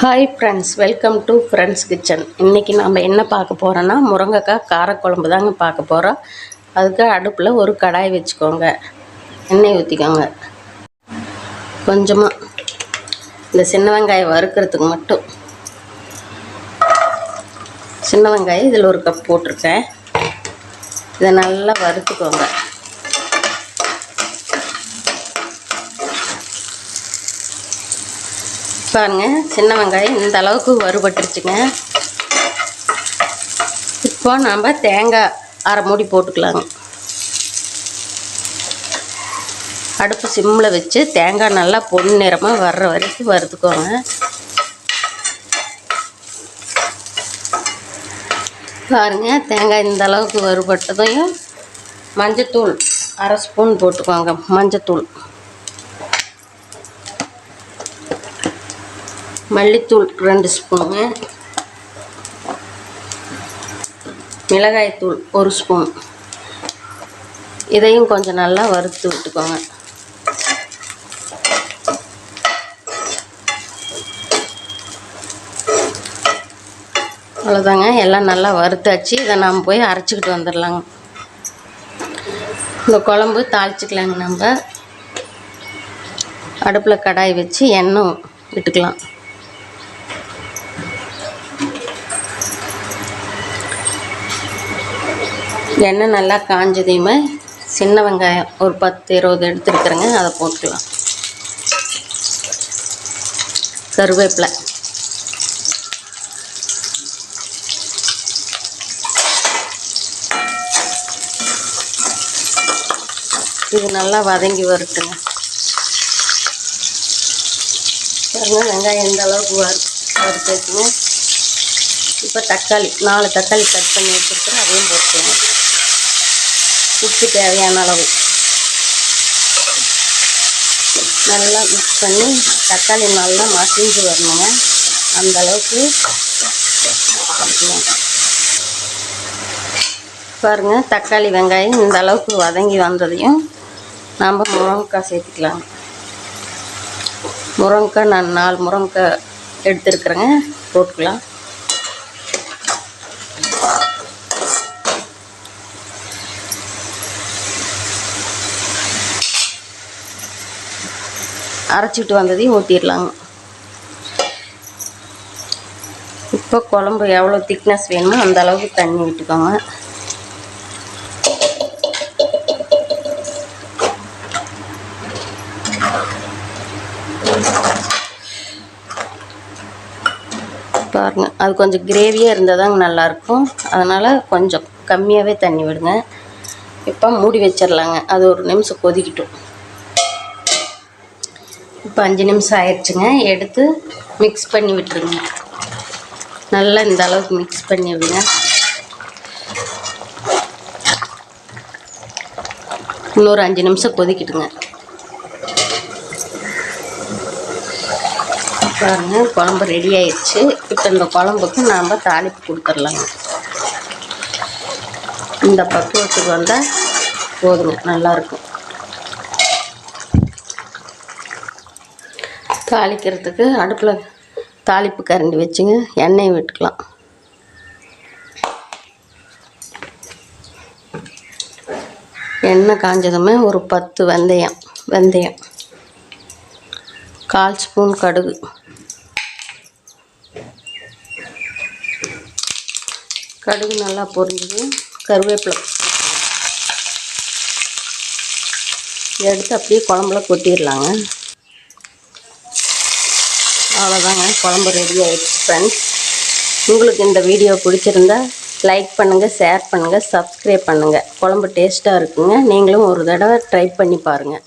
Hi friends welcome to friends kitchen இன்றைக்கி நம்ம என்ன பார்க்க போகிறோன்னா முருங்கைக்காய் காரக்குழம்பு தாங்க பார்க்க போகிறோம் அதுக்கு அடுப்பில் ஒரு கடாய் வச்சுக்கோங்க. எண்ணெய் ஊற்றிக்கோங்க கொஞ்சமாக இந்த சின்ன வெங்காயம் வறுக்கிறதுக்கு மட்டும். சின்ன வெங்காயம் இதில் ஒரு கப் போட்டிருக்கேன். இதை நல்லா வறுத்துக்கோங்க. பாருங்க சின்ன வெங்காயம் இந்த அளவுக்கு வறுபட்டுருச்சுங்க. இப்போ நம்ம தேங்காய் அரை மூடி போட்டுக்கலாங்க. அடுப்பு சிம்மில் வச்சு தேங்காய் நல்லா பொன்னிறமாக வர்ற வரைக்கும் வறுத்துக்கோங்க. பாருங்க தேங்காய் இந்த அளவுக்கு வறுபட்டதையும் மஞ்சத்தூள் அரை ஸ்பூன் போட்டுக்கோங்க மஞ்சத்தூள். மல்லித்தூள் ரெண்டு ஸ்பூனு மிளகாய்த்தூள் ஒரு ஸ்பூன். இதையும் கொஞ்சம் நல்லா வறுத்து விட்டுக்கோங்க. அவ்வளோதாங்க. எல்லாம் நல்லா வறுத்தாச்சு. இதை நாம் போய் அரைச்சிக்கிட்டு வந்துடலாங்க. இந்த குழம்பு தாளிச்சிக்கலாங்க நம்ம. அடுப்பில் கடாய் வச்சு எண்ணெய் விட்டுக்கலாம். எண்ணெய் நல்லா காஞ்சதையுமே சின்ன வெங்காயம் ஒரு பத்து இருபது எடுத்துருக்குறேங்க. அதை போட்டுக்கலாம். கருவேப்பிலை. இது நல்லா வதங்கி வருதுங்க பாருங்கள் வெங்காயம் எந்த அளவுக்கு வறு வறுத்துச்சுங்க. இப்போ தக்காளி நாலு தக்காளி கட் பண்ணி வச்சுருக்கிறேன். அதையும் போட்டுக்கோங்க. உப்பு தேவையான அளவு. நல்லா மிக்ஸ் பண்ணி தக்காளி நல்லா மசிஞ்சு வரணுங்க. அந்த அளவுக்கு தக்காளி வெங்காயம் இந்த அளவுக்கு வதங்கி வந்ததையும் நாம் முருங்கைக்காய் சேர்த்துக்கலாம். முருங்கைக்காய் நான் நாலு முருங்கைக்காய் எடுத்துருக்குறேங்க. போட்டுக்கலாம். அரைச்சிட்டு வந்ததையும் ஊற்றிடலாங்க இப்போ குழம்பு எவ்வளோ திக்னஸ் வேணுமோ அந்த அளவுக்கு தண்ணி விட்டுக்கோங்க. பாருங்க அது கொஞ்சம் கிரேவியாக இருந்தால் தாங்க நல்லாயிருக்கும். அதனால் கொஞ்சம் கம்மியாகவே தண்ணி விடுங்க. இப்போ மூடி வச்சிடலாங்க. அது ஒரு நிமிஷம் கொதிக்கட்டும். இப்போ அஞ்சு நிமிஷம் ஆயிடுச்சுங்க. எடுத்து மிக்ஸ் பண்ணி விட்டுருங்க. நல்லா இந்த அளவுக்கு மிக்ஸ் பண்ணி விடுங்க. இன்னொரு அஞ்சு நிமிஷம் கொதிக்கிட்டுங்க. பாருங்க குழம்பு ரெடி ஆயிடுச்சு. இப்போ இந்த குழம்புக்கு நாம் தாளிப்பு கொடுத்துர்லாங்க இந்த பக்குவத்துக்கு வந்தால் போதுங்க நல்லாயிருக்கும் தாளிக்கிறதுக்கு அடுப்பில் தாளிப்பு கரண்டி வச்சுங்க. எண்ணெய் விட்டுக்கலாம். எண்ணெய் காஞ்சதுமே ஒரு பத்து வெந்தயம் வெந்தயம். கால் ஸ்பூன் கடுகு. கடுகு நல்லா பொரிஞ்சது. கருவேப்பிலை எடுத்து அப்படியே குழம்புல கொட்டிடலாங்க. அவ்வளோதாங்க குழம்பு ரெடி ஆகிடுச்சு ஃப்ரெண்ட்ஸ் உங்களுக்கு இந்த வீடியோ பிடிச்சிருந்தா லைக் பண்ணுங்கள் ஷேர் பண்ணுங்கள் சப்ஸ்கிரைப் பண்ணுங்கள் குழம்பு டேஸ்ட்டாக இருக்குங்க. நீங்களும் ஒரு தடவை ட்ரை பண்ணி பாருங்கள்